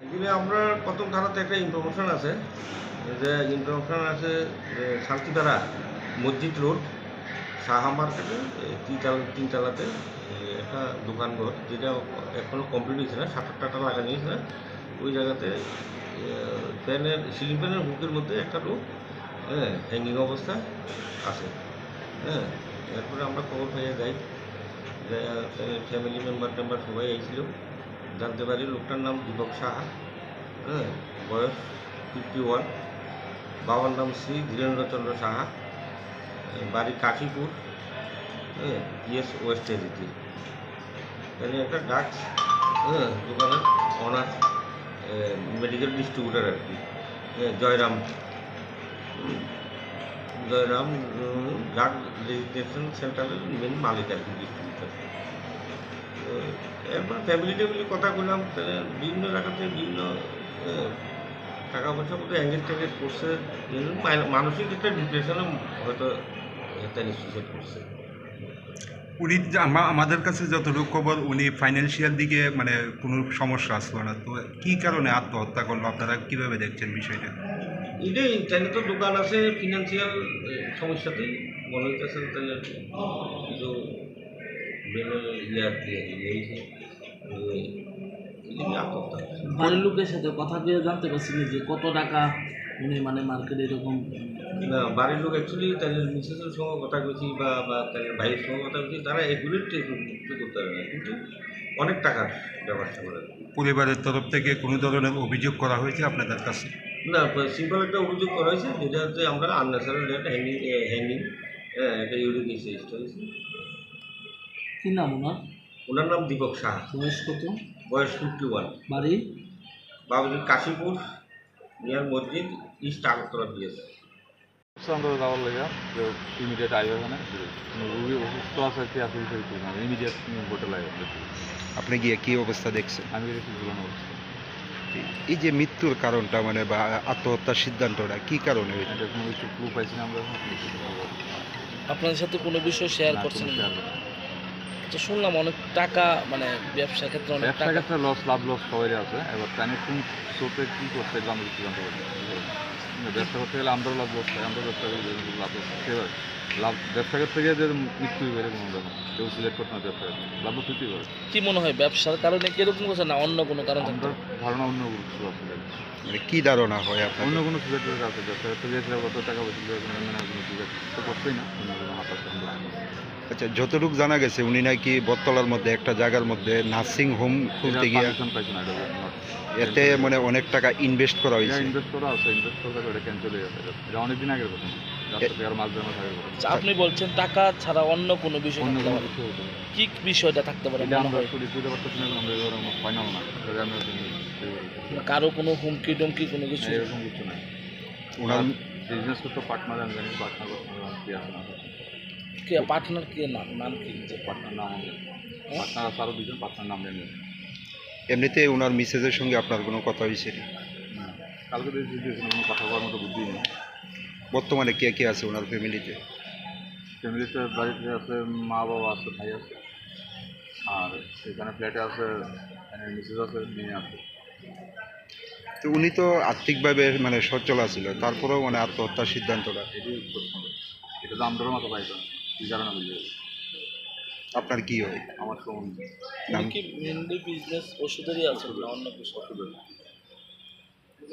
এখানে আমরা প্রথম থানাতে একটা ইনফরমেশন আছে, যে ইনফরমেশন আছে, যে শান্তিধারা মসজিদ রোড সাহা মার্কেটে তিনতলা, তিনতলাতে একটা দোকানঘর যেটা এখনও কমপ্লিট হয়েছে না শাটার টাটা লাগানো হয়েছে না। ওই জায়গাতে প্যানের সিলিং ফ্যানের হুকের মধ্যে একটা লোক হ্যাঁ হ্যাঙ্গিং অবস্থায় আছে হ্যাঁ। এরপরে আমরা খবর পেয়ে যাই ফ্যামিলি মেম্বার টেম্বার সবাই আইছিল জানতে পারি লোকটার নাম দীপক সাহা হ্যাঁ বয়স ফিফটি ওয়ান বাবার নাম শ্রী ধীরেন্দ্রচন্দ্র সাহা বাড়ি কাশীপুর হ্যাঁ ইয়েস ওয়েস্ট এরিতে এখানে একটা ডাক্স হ্যাঁ দোকানের অনার্স মেডিকেল ডিস্ট্রিবিউটার আর কি জয়রাম। জয়রাম ড্রাগ রেজিস্ট্রেশন সেন্টারের মেন মালিক আর কি ডিস্ট্রিবিউটার এরপর ফ্যামিলি টেবিলি কথা বললাম বিভিন্ন জায়গাতে বিভিন্ন টাকা পয়সা মধ্যে অ্যাঙ্গেজ ট্যাঙ্গেজ করছে। মানসিক একটা ডিপ্রেশনে হয়তো একটা সুইসাইড করছে। উনি আমা- আমাদের কাছে যতটুকু খবর উনি ফাইন্যান্সিয়াল দিকে মানে কোনো সমস্যা আসলো না। তো কী কারণে আত্মহত্যা করল? আপনারা কীভাবে দেখছেন বিষয়টা? এটাই তাহলে তো দোকান আছে ফিনান্সিয়াল সমস্যাতেই মনে হইতেছে তাহলে কিছু ইয়ে আত্মহত্যা করছে। বাড়ির লোকের সাথে কথা দিয়ে জানতে পারছিলেন যে কত টাকা উনি মানে মার্কেটে এরকম না বাড়ির লোক অ্যাকচুয়ালি তাদের মিসেসের সঙ্গে কথা বলছি বা বা তাদের ভাইয়ের সঙ্গে কথা বলছি তারা এগুলির করতে পারে না। কিন্তু অনেক টাকার ব্যবস্থা করে পরিবারের তরফ থেকে কোনো ধরনের অভিযোগ করা হয়েছে আপনাদের কাছে? না সিম্পল একটা অভিযোগ করা হয়েছে যেটা হচ্ছে আমরা আননেসারি রেট হ্যাঙ্গিং হ্যাঙ্গিং হ্যাঁ একটা ইউরিক এসিস্ট হয়েছে। কি নাম ওনার? ওনার নাম দীপক সাহা। বয়স কত? বয়স ফিফটি ওয়ান বাড়ি? বাবুজি কাশীপুর নিয়ার মসজিদ ইস্ট আগরতলা দিয়েছে আমরা যাওয়ার লাগে যে ইমিডিয়েট আইবে ওখানে রুগী অসুস্থ আছে কি আছে ইমিডিয়েট হোটেল আইবে আপনি গিয়ে কি অবস্থা দেখছেন? আমি দেখেছি ঝুলানো অবস্থা। এই যে মৃত্যুর কারণটা মানে বা আত্মহত্যার সিদ্ধান্তটা কি কারণে? কোনো কিছু ক্লু পাইছি না আমরা। আপনাদের সাথে কোনো বিষয় শেয়ার না, করছেন তো শুনলাম অনেক টাকা মানে ব্যবসা ক্ষেত্রে অনেক ব্যবসা টাকা। ক্ষেত্রে লস লাভ লস সবাই আছে। এবার তাই কোন স্রোতে কী করছে এগুলো কিছু জানতে পারি। ব্যবসা করতে গেলে আমরাও লাভ লস আমরা ব্যবসা করি লাভ লস সেভাবে। লাভ ব্যবসা করতে গিয়ে যে মৃত্যু বেড়ে কোনো ব্যাপার কেউ সিলেক্ট করতে না ব্যবসা লাভ লস হতেই পারে। কি মনে হয় ব্যবসার কারণে কীরকম করছে না অন্য কোনো কারণ আমরা ধারণা অন্য কিছু আছে। মানে কি ধারণা হয় আপনার অন্য কোনো সুযোগ আছে ব্যবসা করতে গিয়েছিল কত টাকা পয়সা মানে কোনো সুযোগ তো করছেই না। অন্য কোনো হাত আছে আমরা আচ্ছা যতটুকু জানা গেছে উনি নাকি বটতলার মধ্যে একটা জায়গার মধ্যে নার্সিং হোম খুলতে গিয়ে এটা এতে মানে অনেক টাকা ইনভেস্ট করা হয়েছে। ইনভেস্ট করা আছে ইনভেস্ট করে ওটা ক্যান্সেল হয়ে গেছে। এটা মাছ ধরে আগের কথা। আচ্ছা, আপনি বলছেন টাকা ছাড়া অন্য কোনো বিষয় কি বিষয়টা থাকতে পারে এটা আমরা? শুধু বুঝতে পারতেছি না আমরা এবার ফাইনাল না। এটা আমরা না, কারও কোনো হুমকি টুমকি কোনো কিছু? এরকম কিছু নাই। ওনার বিজনেস করতে পার্টনার আমি জানি পার্টনার কি পার্টনার কে নাম? নাম কি? পার্টনার নাম? আমি পার্টনার আরও দুজন পার্টনার নাম জানি না। এমনিতে ওনার মিসেজের সঙ্গে আপনার কোনো কথা হয়েছে না। কালকে কোনো কথা বলার মতো বুদ্ধি নেই। বর্তমানে কে কে আছে ওনার ফ্যামিলিতে? ফ্যামিলিতে বাড়িতে আছে মা বাবা আছে ভাই আছে। আর সেখানে ফ্ল্যাটে আছে মিসেজ আছে মেয়ে আছে। তো উনি তো আর্থিকভাবে মানে সচ্ছল ছিল তারপরেও মানে আত্মহত্যার সিদ্ধান্তটা? এটি এটা তো আমরাও মতো পাইতো না কি কারণে বুঝে গেছে আপনার কি হয়? আমার নাম? কি মেনলি বিজনেস ওষুধেরই আছে না অন্য কিছু? অসুবিধা